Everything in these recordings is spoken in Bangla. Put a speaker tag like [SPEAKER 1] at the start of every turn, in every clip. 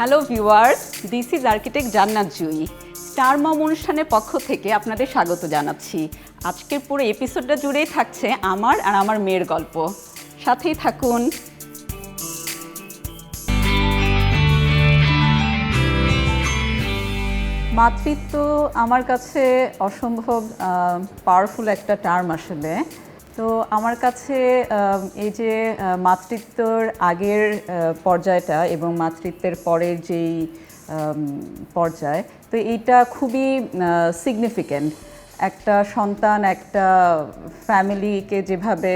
[SPEAKER 1] Hello viewers this is architect Jannat Jui. Star মম অনুষ্ঠানের পক্ষ থেকে আপনাদের স্বাগত জানাচ্ছি। আজকের পুরো এপিসোডটা জুড়েই থাকছে আমার আর আমার মেয়ের গল্প। সাথেই থাকুন। মাতৃত্ব আমার কাছে অসম্ভব পাওয়ারফুল একটা টার্ম আসলে। তো আমার কাছে এই যে মাতৃত্বর আগের পর্যায়টা এবং মাতৃত্বের পরের যেই পর্যায়, তো এইটা খুবই সিগনিফিক্যান্ট একটা সন্তান একটা ফ্যামিলিকে যেভাবে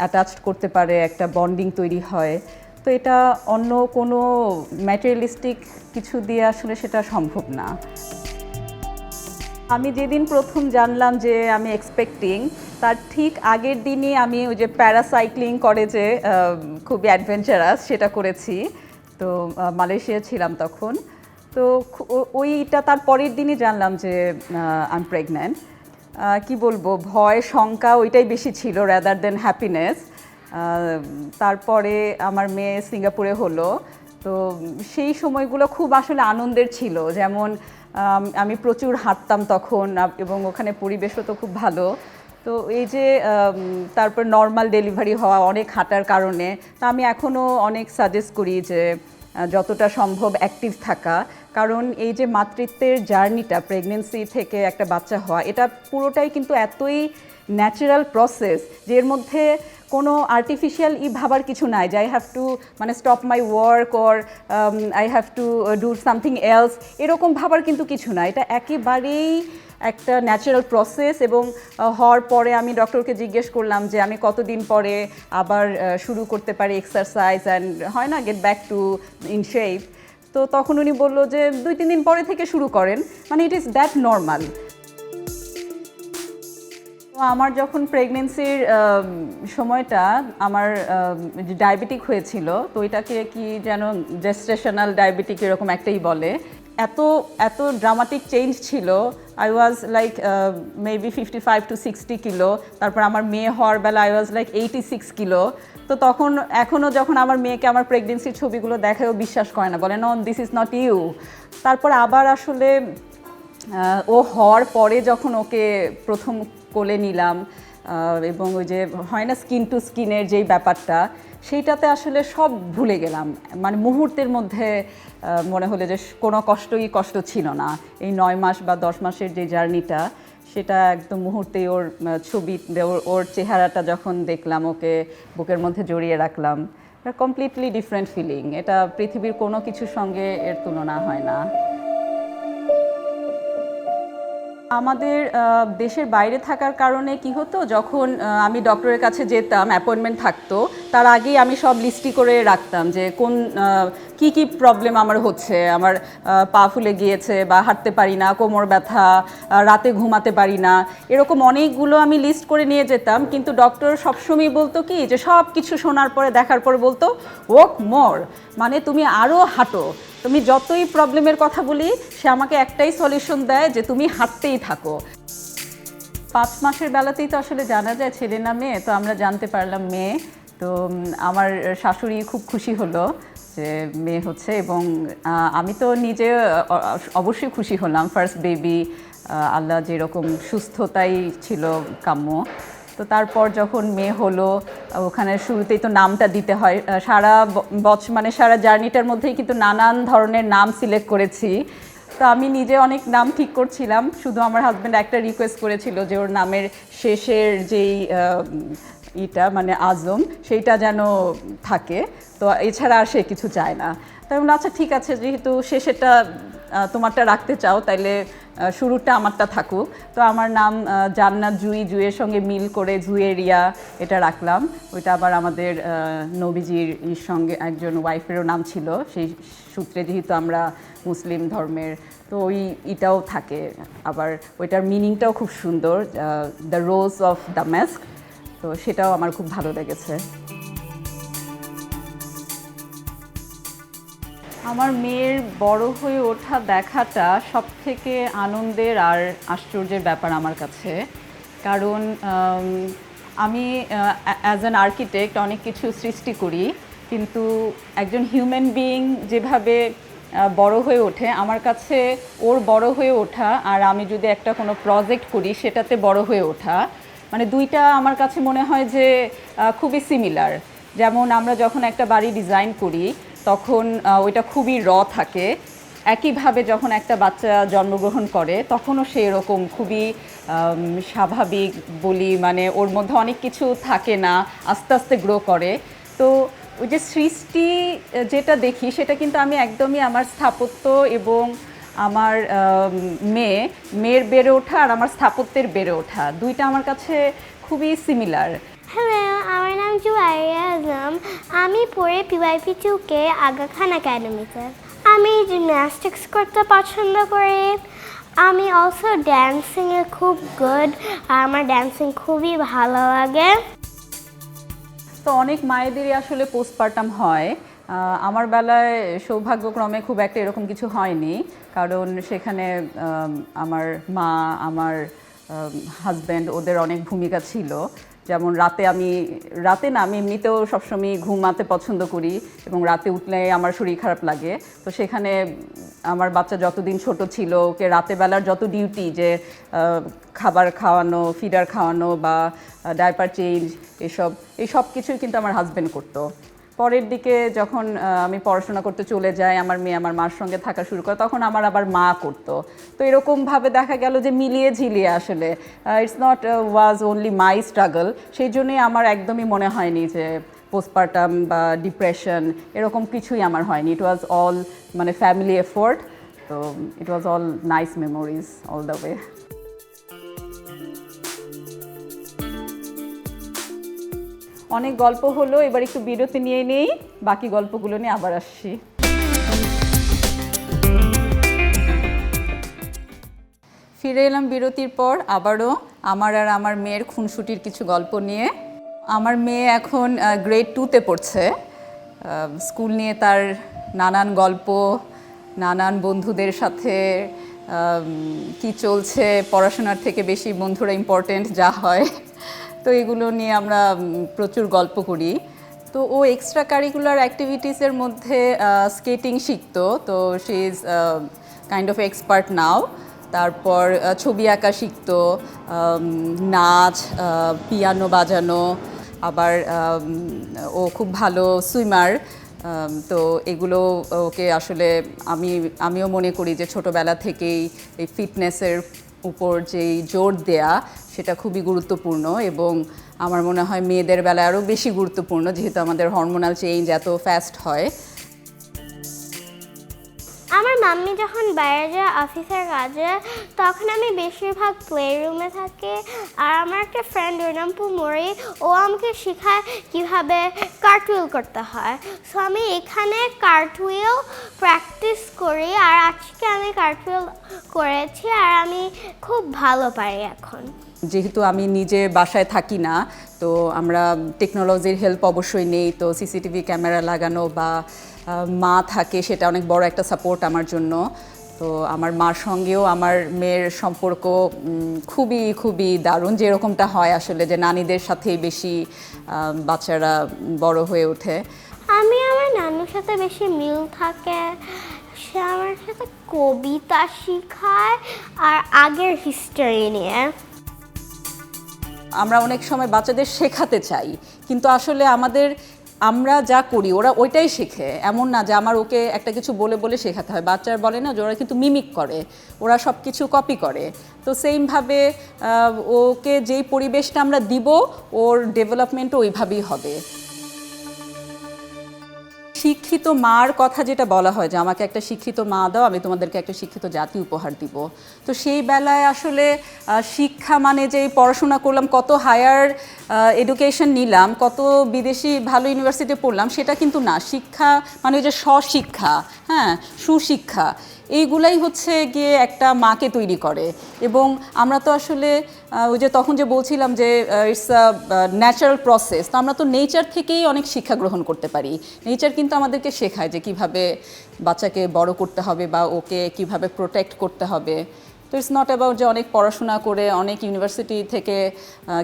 [SPEAKER 1] অ্যাটাচড করতে পারে, একটা বন্ডিং তৈরি হয়, তো এটা অন্য কোনো ম্যাটেরিয়ালিস্টিক কিছু দিয়ে আসলে সেটা সম্ভব না। আমি যেদিন প্রথম জানলাম যে আমি এক্সপেক্টিং তার ঠিক আগের দিনই আমি ওই যে প্যারাসাইক্লিং করে যে খুবই অ্যাডভেঞ্চারাস সেটা করেছি। তো মালয়েশিয়া ছিলাম তখন। তো ওইটা তার পরের দিনই জানলাম যে আমি প্রেগন্যান্ট কি বলব, ভয়, শঙ্কা, ওইটাই বেশি ছিল র্যাদার দেন হ্যাপিনেস তারপরে আমার মেয়ে সিঙ্গাপুরে হলো। তো সেই সময়গুলো খুব আসলে আনন্দের ছিল। যেমন আম, প্রচুর হাঁটতাম তখন এবং ওখানে পরিবেশও তো খুব ভালো। তো এই যে তারপর নর্মাল ডেলিভারি হওয়া অনেক হাঁটার কারণে তা আমি এখনও অনেক সাজেস্ট করি যে যতটা সম্ভব অ্যাক্টিভ থাকা। কারণ এই যে মাতৃত্বের জার্নিটা প্রেগনেন্সি থেকে একটা বাচ্চা হওয়া এটা পুরোটাই কিন্তু এতই ন্যাচারাল প্রসেস যে এর মধ্যে কোনো আর্টিফিশিয়াল ই ভাবার কিছু নাই, যে আই হ্যাভ টু মানে stop my work or I have to do something else এরকম ভাবার কিন্তু কিছু না। এটা একেবারেই একটা ন্যাচারাল প্রসেস এবং হওয়ার পরে আমি ডক্টরকে জিজ্ঞেস করলাম যে আমি কতদিন পরে আবার শুরু করতে পারি এক্সারসাইজ অ্যান্ড হয় না get back to in shape তো তখন উনি বলল যে দুই, তিন দিন পরে থেকে শুরু করেন। মানে ইট ইজ দ্যাট নর্মাল আমার যখন প্রেগনেন্সির সময়টা আমার ডায়াবেটিক হয়েছিল, তো এটাকে কি যেন জেস্টেশনাল ডায়াবেটিক এরকম একটাই বলে। এত এত ড্রামাটিক চেঞ্জ ছিল। I was like maybe fifty five to sixty kilo তারপর আমার মেয়ে হওয়ার বেলা I was like eighty six kilo তো তখন এখনও যখন আমার মেয়েকে আমার প্রেগনেন্সির ছবিগুলো দেখায়ও বিশ্বাস করে না। বলে no this is not you তারপর আবার আসলে ও হওয়ার পরে যখন ওকে প্রথম কোলে নিলাম এবং ওই যে হয় না স্কিন টু স্কিনের যেই ব্যাপারটা, সেইটাতে আসলে সব ভুলে গেলাম। মানে মুহূর্তের মধ্যে মনে হলো যে কোনো কষ্টই কষ্ট ছিল না। এই নয় মাস বা দশ মাসের যে জার্নিটা, সেটা একদম মুহূর্তেই ওর ছবি ওর ওর চেহারাটা যখন দেখলাম, ওকে বুকের মধ্যে জড়িয়ে রাখলাম কমপ্লিটলি ডিফারেন্ট ফিলিং এটা পৃথিবীর কোনো কিছুর সঙ্গে এর তুলনা হয় না। আমাদের দেশের বাইরে থাকার কারণে কি হতো, যখন আমি ডক্টরের কাছে যেতাম অ্যাপয়েন্টমেন্ট থাকতো, তার আগেই আমি সব লিস্টি করে রাখতাম যে কোন কি কি প্রবলেম আমার হচ্ছে? আমার পা ফুলে গিয়েছে বা হাঁটতে পারি না, কোমর ব্যথা রাতে ঘুমাতে পারি না, এরকম অনেকগুলো আমি লিস্ট করে নিয়ে যেতাম, কিন্তু ডক্টর সবসময় বলতো কি, যে সব কিছু শোনার পরে, দেখার পরে বলতো ওক মোর মানে তুমি আরও হাঁটো। তুমি যতই প্রবলেমের কথা বলি, সে আমাকে একটাই সলিউশন দেয় যে তুমি হাঁটতেই থাকো। পাঁচ মাসের বেলাতেই তো আসলে জানা যায়, ছেলে না মেয়ে, তো আমরা জানতে পারলাম মেয়ে। তো আমার শাশুড়ি খুব খুশি হলো। যে মেয়ে হচ্ছে এবং আমি তো নিজে অবশ্যই খুশি হলাম। ফার্স্ট বেবি আল্লাহ যেরকম সুস্থতাই ছিল কাম্য। তো তারপর যখন মেয়ে হলো, ওখানে শুরুতেই তো নামটা দিতে হয়। সারা বছর মানে সারা জার্নিটার মধ্যেই কিন্তু নানান ধরনের নাম সিলেক্ট করেছি। তো আমি নিজে অনেক নাম ঠিক করছিলাম। শুধু আমার হাজব্যান্ড একটা রিকোয়েস্ট করেছিল যে ওর নামের শেষের যেই ইটা মানে আজম সেইটা যেন থাকে। তো এছাড়া আর সে কিছু চায় না। তাই বললাম আচ্ছা ঠিক আছে যেহেতু শেষেরটা আহ, তোমারটা রাখতে চাও তাইলে শুরুটা আমারটা থাকুক। তো আমার নাম জান্নাত জুই জুয়ের সঙ্গে মিল করে জুয়েরিয়া এটা রাখলাম। ওইটা আবার আমাদের নবীজির সঙ্গে একজন ওয়াইফেরও নাম ছিল। সেই সূত্রে যেহেতু আমরা মুসলিম ধর্মের তো ওই এটাও থাকে। আবার ওইটার মিনিংটাও খুব সুন্দর the rose of the mask তো সেটাও আমার খুব ভালো লেগেছে। আমার মেয়ের বড় হয়ে ওঠা দেখাটা সব থেকে আনন্দের আর আশ্চর্যের ব্যাপার আমার কাছে। কারণ আমি অ্যাজ অ্যান আর্কিটেক্ট অনেক কিছু সৃষ্টি করি, কিন্তু একজন হিউম্যান বিইং যেভাবে বড় হয়ে ওঠে, আমার কাছে ওর বড় হয়ে ওঠা আর আমি যদি একটা কোনো প্রজেক্ট করি, সেটাতে বড় হয়ে ওঠা। মানে দুইটা আমার কাছে মনে হয় যে খুবই সিমিলার যেমন আমরা যখন একটা বাড়ি ডিজাইন করি, তখন ওইটা খুবই র থাকে। একইভাবে যখন একটা বাচ্চা জন্মগ্রহণ করে, তখনও সে এরকম খুবই স্বাভাবিক বলি মানে ওর মধ্যে অনেক কিছু থাকে না, আস্তে আস্তে গ্রো করে। তো ওই যে সৃষ্টি যেটা দেখি, সেটা কিন্তু আমি একদমই আমার স্থাপত্য এবং আমার মেয়ে মেয়ের বেড়ে ওঠা আর আমার স্থাপত্যের বেড়ে ওঠা। দুইটা আমার কাছে খুবই সিমিলার
[SPEAKER 2] হ্যালো আমার নাম জুয়ারিয়া আজম। আমি পড়ে পিওয়াইপি টুকে আগা খান একাডেমিতে আমি জিমন্যাস্টিক্স করতে পছন্দ করি। আমি অলসো ড্যান্সিংয়ে খুব গুড আর আমার ড্যান্সিং খুবই ভালো লাগে।
[SPEAKER 1] তো অনেক মায়েদেরই আসলে পোস্টপার্টাম হয়। আমার বেলায় সৌভাগ্যক্রমে খুব একটা এরকম কিছু হয়নি, কারণ সেখানে আমার মা, আমার হাজব্যান্ড ওদের অনেক ভূমিকা ছিল। যেমন রাতে আমি, রাতে না, আমি এমনিতেও সবসময় ঘুমাতে পছন্দ করি এবং রাতে উঠলে আমার শরীর খারাপ লাগে। তো সেখানে আমার বাচ্চা যতদিন ছোট ছিল, ওকে বেলার যত ডিউটি যে খাবার খাওয়ানো ফিডার খাওয়ানো বা ডায়পার চেঞ্জ এসব, এই সব কিছুই কিন্তু আমার হাজব্যান্ড করতো। পরের দিকে যখন আমি পড়াশোনা করতে চলে যাই, আমার মেয়ে আমার মার সঙ্গে থাকা শুরু করে, তখন আমার আবার মা করতো। তো এরকমভাবে দেখা গেল যে মিলিয়ে ঝিলিয়ে আসলে। It's not was only my struggle সেই জন্যই আমার একদমই মনে হয়নি যে পোস্টপার্টাম বা ডিপ্রেশন এরকম কিছুই আমার হয়নি। ইট ওয়াজ অল মানে ফ্যামিলি এফোর্ট তো it was all nice memories all the way অনেক গল্প হলো, এবার একটু বিরতি নিয়ে নেই, বাকি গল্পগুলো নিয়ে আবার আসছি। ফিরে এলাম বিরতির পর আবারও আমার আর আমার মেয়ের খুনসুটির কিছু গল্প নিয়ে। আমার মেয়ে এখন গ্রেড টুতে পড়ছে। স্কুল নিয়ে তার নানান গল্প, নানান বন্ধুদের সাথে কি চলছে, পড়াশোনার থেকে বেশি বন্ধুরা ইম্পর্টেন্ট যা হয়। তো এগুলো নিয়ে আমরা প্রচুর গল্প করি। তো ও এক্সট্রা কারিকুলার অ্যাক্টিভিটিসের মধ্যে স্কেটিং শিখতো। তো she is kind of expert now তারপর ছবি আঁকা শিখতো। নাচ পিয়ানো বাজানো। আবার ও খুব ভালো সুইমার তো এগুলো ওকে আসলে আমি, আমিও মনে করি যে ছোটোবেলা থেকেই এই ফিটনেসের উপর যেই জোর দেয়া, সেটা খুবই গুরুত্বপূর্ণ এবং আমার মনে হয় মেয়েদের বেলায় আরও বেশি গুরুত্বপূর্ণ, যেহেতু আমাদের হরমোনাল চেঞ্জ এত ফাস্ট হয়।
[SPEAKER 2] আমার মাম্মি যখন বাইরে যায় অফিসের কাজে, তখন আমি বেশিরভাগ প্লে রুমে থাকি। আর আমার একটা ফ্রেন্ড ওর নাম পুমরি, ও আমাকে শেখায় কীভাবে কার্টুইল করতে হয়। সো আমি এখানে কার্টুইল প্র্যাকটিস করি, আর আজকে আমি কার্টুইল করেছি, আর আমি খুব ভালো পারি এখন।
[SPEAKER 1] যেহেতু আমি নিজে বাসায় থাকি না, তো আমরা টেকনোলজির হেল্প অবশ্যই নেই। তো সিসিটিভি ক্যামেরা লাগানো বা মা থাকে সেটা অনেক বড় একটা সাপোর্ট আমার জন্য। তো আমার মার সঙ্গেও আমার মেয়ের সম্পর্ক খুবই খুবই দারুণ। যেরকমটা হয় আসলে যে নানীদের সাথেই বেশি বাচ্চারা বড় হয়ে ওঠে।
[SPEAKER 2] আমি আমার নানুর সাথে বেশি মিল থাকে সে আমার সাথে কবিতা শেখায় আর আগের হিস্টোরি নিয়ে।
[SPEAKER 1] আমরা অনেক সময় বাচ্চাদের শেখাতে চাই কিন্তু আসলে আমাদের আমরা যা করি, ওরা ওইটাই শেখে। এমন না যে আমার ওকে একটা কিছু বলে বলে শেখাতে হয়। বাচ্চার বলে না যে ওরা কিন্তু মিমিক করে, ওরা সব কিছু কপি করে। তো সেইমভাবে ওকে যেই পরিবেশটা আমরা দিব, ওর ডেভেলপমেন্টও ওইভাবেই হবে। শিক্ষিত মার কথা যেটা বলা হয় যে, আমাকে একটা শিক্ষিত মা দাও, আমি তোমাদেরকে একটা শিক্ষিত জাতি উপহার দিব। তো সেই বেলায় আসলে শিক্ষা মানে যে পড়াশোনা করলাম, কত হায়ার এডুকেশন নিলাম, কত বিদেশি ভালো ইউনিভার্সিটি পড়লাম, সেটা কিন্তু না। শিক্ষা মানে যে স্বশিক্ষা হ্যাঁ? সুশিক্ষা। এইগুলাই হচ্ছে গিয়ে একটা মাকে তৈরি করে। এবং আমরা তো আসলে ওই যে তখন যে বলছিলাম যে ইটস আ ন্যাচারাল প্রসেস তো আমরা তো নেচার থেকেই অনেক শিক্ষা গ্রহণ করতে পারি। নেচার কিন্তু আমাদেরকে শেখায় যে কীভাবে বাচ্চাকে বড় করতে হবে বা ওকে কীভাবে প্রোটেক্ট করতে হবে। তো ইটস নট অ্যাবাউট যে অনেক পড়াশোনা করে অনেক ইউনিভার্সিটি থেকে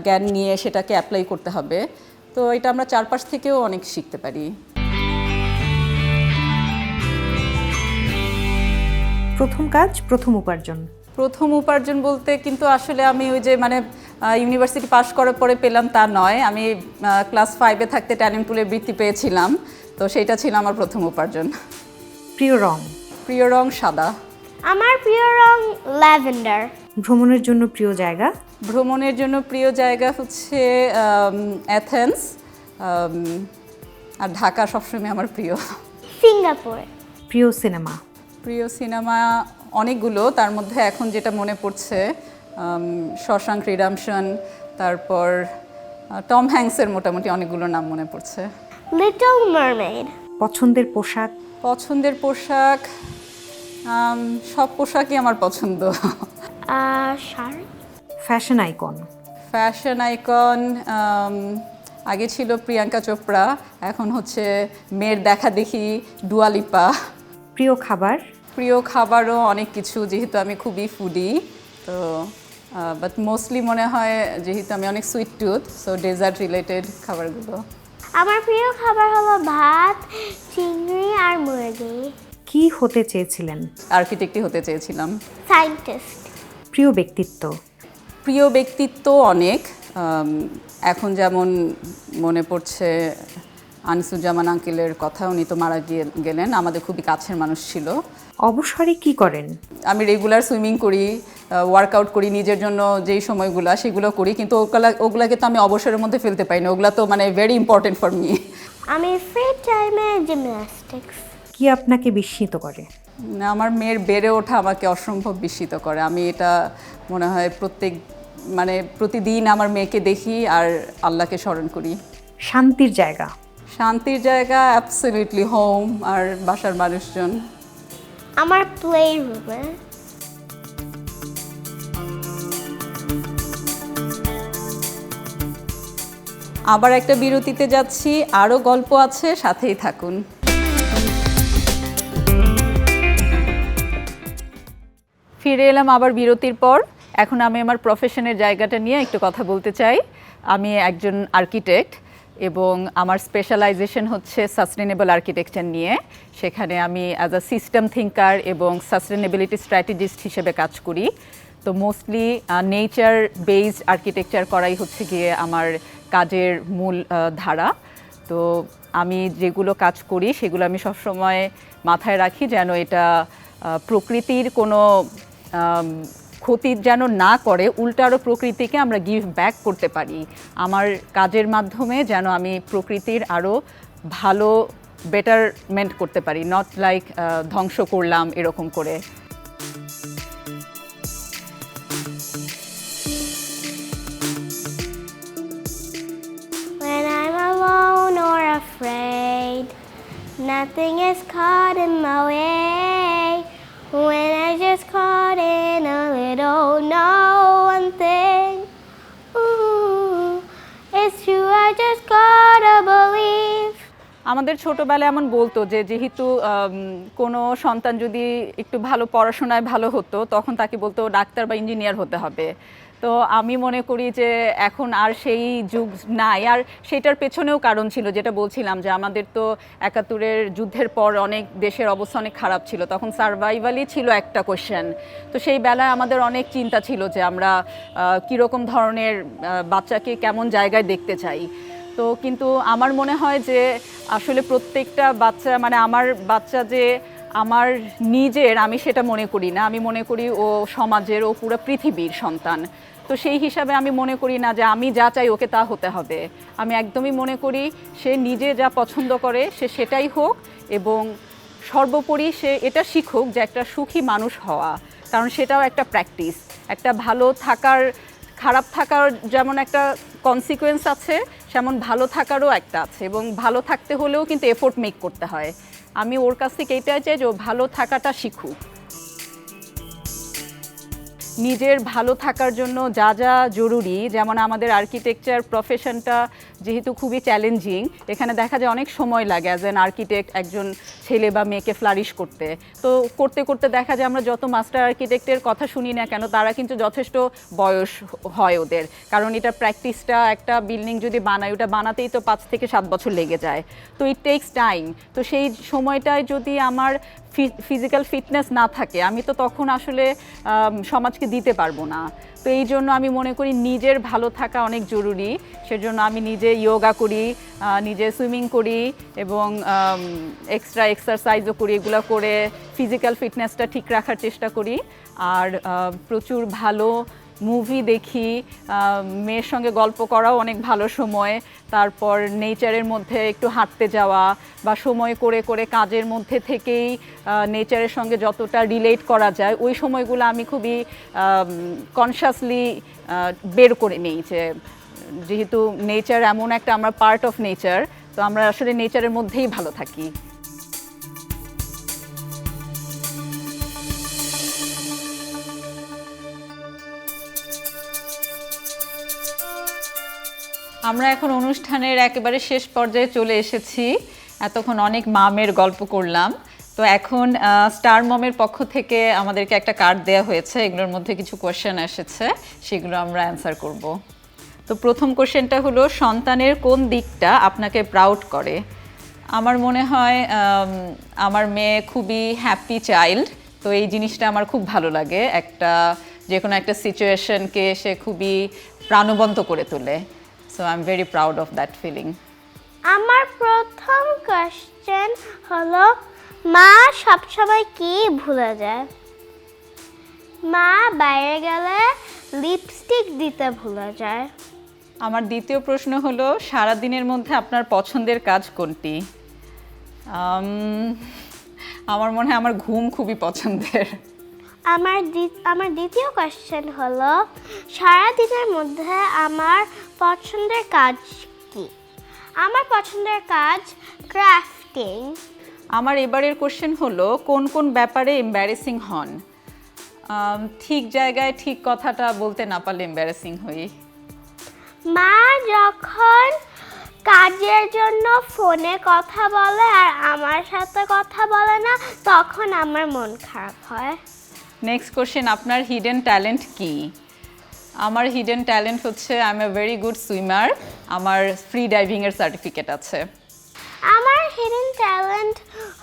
[SPEAKER 1] জ্ঞান নিয়ে সেটাকে অ্যাপ্লাই করতে হবে। তো এটা আমরা চারপাশ থেকেও অনেক শিখতে পারি।
[SPEAKER 3] প্রথম কাজ প্রথম উপার্জন?
[SPEAKER 1] প্রথম উপার্জন বলতে কিন্তু আসলে আমি ওই যে মানে ইউনিভার্সিটি পাশ করার পরে পেলাম তা নয়। আমি ক্লাস ফাইভে থাকতে ট্যালেন্ট পুলে বৃত্তি পেয়েছিলাম। তো সেটা ছিল আমার প্রথম উপার্জন।
[SPEAKER 3] প্রিয় রং?
[SPEAKER 1] প্রিয় রং সাদা।
[SPEAKER 2] আমার প্রিয় রং ল্যাভেন্ডার।
[SPEAKER 3] ভ্রমণের জন্য প্রিয় জায়গা?
[SPEAKER 1] ভ্রমণের জন্য প্রিয় জায়গা হচ্ছে অ্যাথেন্স আর ঢাকা সবসময় আমার প্রিয়।
[SPEAKER 2] সিঙ্গাপুর।
[SPEAKER 3] প্রিয় সিনেমা?
[SPEAKER 1] প্রিয় সিনেমা অনেকগুলো তার মধ্যে এখন যেটা মনে পড়ছে শশাঙ্ক রিডামশন তারপর টম হ্যাংসের মোটামুটি অনেকগুলো নাম মনে পড়ছে।
[SPEAKER 2] লিটল মারমেড
[SPEAKER 3] পছন্দের পোশাক?
[SPEAKER 1] পছন্দের পোশাক সব পোশাকই আমার পছন্দ।
[SPEAKER 2] Sari
[SPEAKER 3] fashion icon?
[SPEAKER 1] Fashion icon আগে ছিল প্রিয়াঙ্কা চোপড়া এখন হচ্ছে মেয়ের দেখা দেখি ডুয়ালিপা।
[SPEAKER 3] প্রিয় খাবার?
[SPEAKER 1] প্রিয় খাবারও অনেক কিছু যেহেতু আমি খুবই ফুডি তো বাট মোস্টলি মনে হয় যেহেতু আমি অনেক sweet tooth so dessert related খাবারগুলো।
[SPEAKER 2] আমার প্রিয় খাবার হলো ভাত চিংড়ি আর মুরগি।
[SPEAKER 3] কি হতে চেয়েছিলেন?
[SPEAKER 1] আর্কিটেক্টই হতে চেয়েছিলাম।
[SPEAKER 2] সায়েন্টিস্ট
[SPEAKER 3] প্রিয় ব্যক্তিত্ব?
[SPEAKER 1] প্রিয় ব্যক্তিত্ব অনেক এখন যেমন মনে পড়ছে আনিসুজ্জামান আঙ্কেলের কথা উনি তো মারা গিয়ে গেলেন আমাদের খুবই কাছের মানুষ ছিল।
[SPEAKER 3] অবসরে কি করেন?
[SPEAKER 1] আমি রেগুলার সুইমিং করি ওয়ার্কআউট করি নিজের জন্য যেই সময়গুলো সেগুলো করি কিন্তু ওগুলা ওগুলাকে তো আমি অবসরের মধ্যে ফেলতে পারি না ওগুলা তো মানে ভেরি ইম্পর্টেন্ট ফর মি
[SPEAKER 2] আমি ফ্রি টাইমে জিমন্যাস্টিক্স
[SPEAKER 3] কি আপনাকে বিস্মিত করে?
[SPEAKER 1] আমার মেয়ের বেড়ে ওঠা আমাকে অসম্ভব বিস্মিত করে। আমি এটা মনে হয় প্রত্যেক মানে প্রতিদিন আমার মেয়েকে দেখি আর আল্লাহকে স্মরণ করি।
[SPEAKER 3] শান্তির জায়গা।
[SPEAKER 1] শান্তির জায়গা অ্যাবসলিউটলি হোম আর বাসার মানুষজন।
[SPEAKER 2] আমার প্লে রুমে
[SPEAKER 1] আবার একটা বিরতিতে যাচ্ছি আরও গল্প আছে সাথেই থাকুন। ফিরে এলাম আবার বিরতির পর। এখন আমি আমার প্রফেশনের জায়গাটা নিয়ে একটু কথা বলতে চাই। আমি একজন আর্কিটেক্ট এবং আমার স্পেশালাইজেশন হচ্ছে সাস্টেনেবল আর্কিটেকচার নিয়ে। সেখানে আমি অ্যাজ আ সিস্টেম থিঙ্কার এবং সাস্টেনেবিলিটি স্ট্র্যাটেজিস্ট হিসেবে কাজ করি। তো মোস্টলি নেচার বেসড আর্কিটেকচার করাই হচ্ছে গিয়ে আমার কাজের মূল ধারা। তো আমি যেগুলো কাজ করি, সেগুলো আমি সবসময় মাথায় রাখি যেন এটা প্রকৃতির কোনো ক্ষতি যেন না করে উল্টারও প্রকৃতিকে আমরা গিভ ব্যাক করতে পারি আমার কাজের মাধ্যমে যেন আমি প্রকৃতির আরও ভালো বেটারমেন্ট করতে পারি নট লাইক ধ্বংস করলাম এরকম করে
[SPEAKER 2] nothing is caught in my way. A know no one thing. Ooh, it's true, I just gotta believe.
[SPEAKER 1] আমাদের ছোটবেলায় এমন বলতো যে যেহেতু কোনো সন্তান যদি একটু ভালো পড়াশোনায় ভালো হতো তখন তাকে বলতো ডাক্তার বা ইঞ্জিনিয়ার হতে হবে তো আমি মনে করি যে এখন আর সেই যুগ নাই। আর সেটার পেছনেও কারণ ছিল, যেটা বলছিলাম যে আমাদের তো একাত্তরের যুদ্ধের পর অনেক দেশের অবস্থা অনেক খারাপ ছিল, তখন সার্ভাইভালই ছিল একটা কোশ্চেন তো সেই বেলায় আমাদের অনেক চিন্তা ছিল যে আমরা কীরকম ধরনের বাচ্চাকে কেমন জায়গায় দেখতে চাই। তো কিন্তু আমার মনে হয় যে আসলে প্রত্যেকটা বাচ্চা মানে আমার বাচ্চা যে আমার নিজের, আমি সেটা মনে করি না। আমি মনে করি ও সমাজের, ও পুরো পৃথিবীর সন্তান। তো সেই হিসাবে আমি মনে করি না যে আমি যা চাই ওকে তা হতে হবে। আমি একদমই মনে করি সে নিজে যা পছন্দ করে, সে সেটাই হোক এবং সর্বোপরি সে এটা শিখুক যে একটা সুখী মানুষ হওয়া, কারণ সেটাও একটা প্র্যাকটিস একটা ভালো থাকার, খারাপ থাকার যেমন একটা কনসিকোয়েন্স আছে, সেমন ভালো থাকারও একটা আছে এবং ভালো থাকতে হলেও কিন্তু এফোর্ট মেক করতে হয়। আমি ওর কাছ থেকে এটাই চাই যে ও ভালো থাকাটা শিখুক। নিজের ভালো থাকার জন্য যা যা জরুরি, যেমন আমাদের আর্কিটেকচার প্রফেশনটা যেহেতু খুবই চ্যালেঞ্জিং এখানে দেখা যায় অনেক সময় লাগে অ্যাজ অ্যান আর্কিটেক্ট একজন ছেলে বা মেয়েকে ফ্লারিশ করতে। তো করতে করতে দেখা যায় আমরা যত মাস্টার আর্কিটেক্টের কথা শুনি না কেন, তারা কিন্তু যথেষ্ট বয়স হয় ওদের। কারণ এটা প্র্যাকটিসটা একটা বিল্ডিং যদি বানায়, ওটা বানাতেই তো পাঁচ থেকে সাত বছর লেগে যায়। তো ইট টেক্স টাইম তো সেই সময়টায় যদি আমার ফিজিক্যাল ফিটনেস না থাকে, আমি তো তখন আসলে সমাজকে দিতে পারব না। তো এই জন্য আমি মনে করি নিজের ভালো থাকা অনেক জরুরি। সেজন্য আমি নিজে ইয়োগা করি নিজে সুইমিং করি এবং এক্সট্রা এক্সারসাইজও করি, এগুলো করে ফিজিক্যাল ফিটনেসটা ঠিক রাখার চেষ্টা করি। আর প্রচুর ভালো মুভি দেখি মেয়ের সঙ্গে গল্প করাও অনেক ভালো সময়, তারপর নেচারের মধ্যে একটু হাঁটতে যাওয়া বা সময় করে করে কাজের মধ্যে থেকেই নেচারের সঙ্গে যতটা রিলেট করা যায়, ওই সময়গুলো আমি খুবই কনসাসলি বের করে নিই যে, যেহেতু নেচার এমন একটা আমরা পার্ট অফ নেচার তো আমরা আসলে নেচারের মধ্যেই ভালো থাকি। আমরা এখন অনুষ্ঠানের একেবারে শেষ পর্যায়ে চলে এসেছি। এতক্ষণ অনেক মামের গল্প করলাম। তো এখন স্টার মমের পক্ষ থেকে আমাদেরকে একটা কার্ড দেওয়া হয়েছে। এগুলোর মধ্যে কিছু কোয়েশ্চেন এসেছে, সেগুলো আমরা অ্যান্সার করব। তো প্রথম কোশ্চেনটা হলো, সন্তানের কোন দিকটা আপনাকে প্রাউড করে? আমার মনে হয় আমার মেয়ে খুবই হ্যাপি চাইল্ড তো এই জিনিসটা আমার খুব ভালো লাগে। একটা যে কোনো একটা সিচুয়েশনকে সে খুবই প্রাণবন্ত করে তোলে। I am very proud of that feeling
[SPEAKER 2] আমার প্রথম কোয়েশ্চেন হলো মা সবসময় কি ভুলে যায়? মা বাইরে গেলে লিপস্টিক দিতে ভুলে যায়।
[SPEAKER 1] আমার দ্বিতীয় প্রশ্ন হলো সারা দিনের মধ্যে আপনার পছন্দের কাজ কোনটি? আমার মনে হয় আমার ঘুম খুবই পছন্দের।
[SPEAKER 2] আমার আমার দ্বিতীয় কোয়েশ্চেন হলো সারা দিনের মধ্যে আমার পছন্দের কাজ কি? আমার পছন্দের কাজ ক্রাফটিং
[SPEAKER 1] আমার এবারের কোশ্চেন হলো কোন কোন ব্যাপারে এম্বারেসিং হন? ঠিক জায়গায় ঠিক কথাটা বলতে না পারলে এম্বারেসিং হই।
[SPEAKER 2] মা যখন কাজের জন্য ফোনে কথা বলে আর আমার সাথে কথা বলে না তখন আমার মন খারাপ হয়।
[SPEAKER 1] নেক্সট কোশ্চেন আপনার হিডেন ট্যালেন্ট কি? আমার হিডেন ট্যালেন্ট হচ্ছে I am a very good swimmer আমার ফ্রি ডাইভিংয়ের সার্টিফিকেট আছে।
[SPEAKER 2] আমার হিডেন ট্যালেন্ট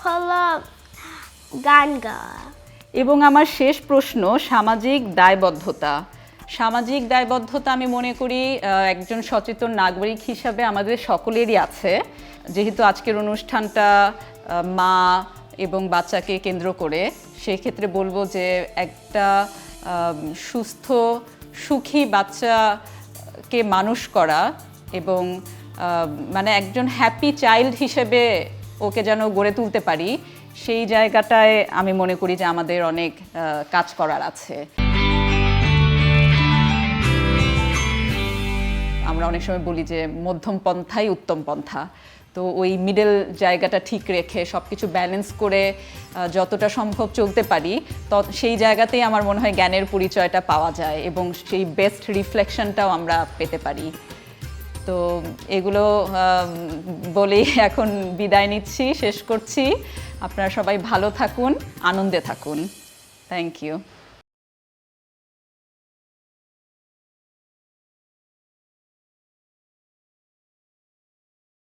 [SPEAKER 2] হলো গান গাওয়া।
[SPEAKER 1] এবং আমার শেষ প্রশ্ন সামাজিক দায়বদ্ধতা। সামাজিক দায়বদ্ধতা আমি মনে করি একজন সচেতন নাগরিক হিসাবে আমাদের সকলেরই আছে। যেহেতু আজকের অনুষ্ঠানটা মা এবং বাচ্চাকে কেন্দ্র করে। সেক্ষেত্রে বলব যে একটা সুস্থ, সুখী বাচ্চাকে মানুষ করা এবং মানে একজন হ্যাপি চাইল্ড হিসেবে ওকে যেন গড়ে তুলতে পারি, সেই জায়গাটায় আমি মনে করি যে আমাদের অনেক কাজ করার আছে। আমরা অনেক সময় বলি যে মধ্যম পন্থাই উত্তম পন্থা। তো ওই মিডল জায়গাটা ঠিক রেখে সব কিছু ব্যালেন্স করে যতটা সম্ভব চলতে পারি তো সেই জায়গাতেই আমার মনে হয় জ্ঞানের পরিচয়টা পাওয়া যায় এবং সেই বেস্ট রিফ্লেকশনটাও আমরা পেতে পারি। তো এগুলো বলেই এখন বিদায় নিচ্ছি, শেষ করছি। আপনারা সবাই ভালো থাকুন, আনন্দে থাকুন। Thank you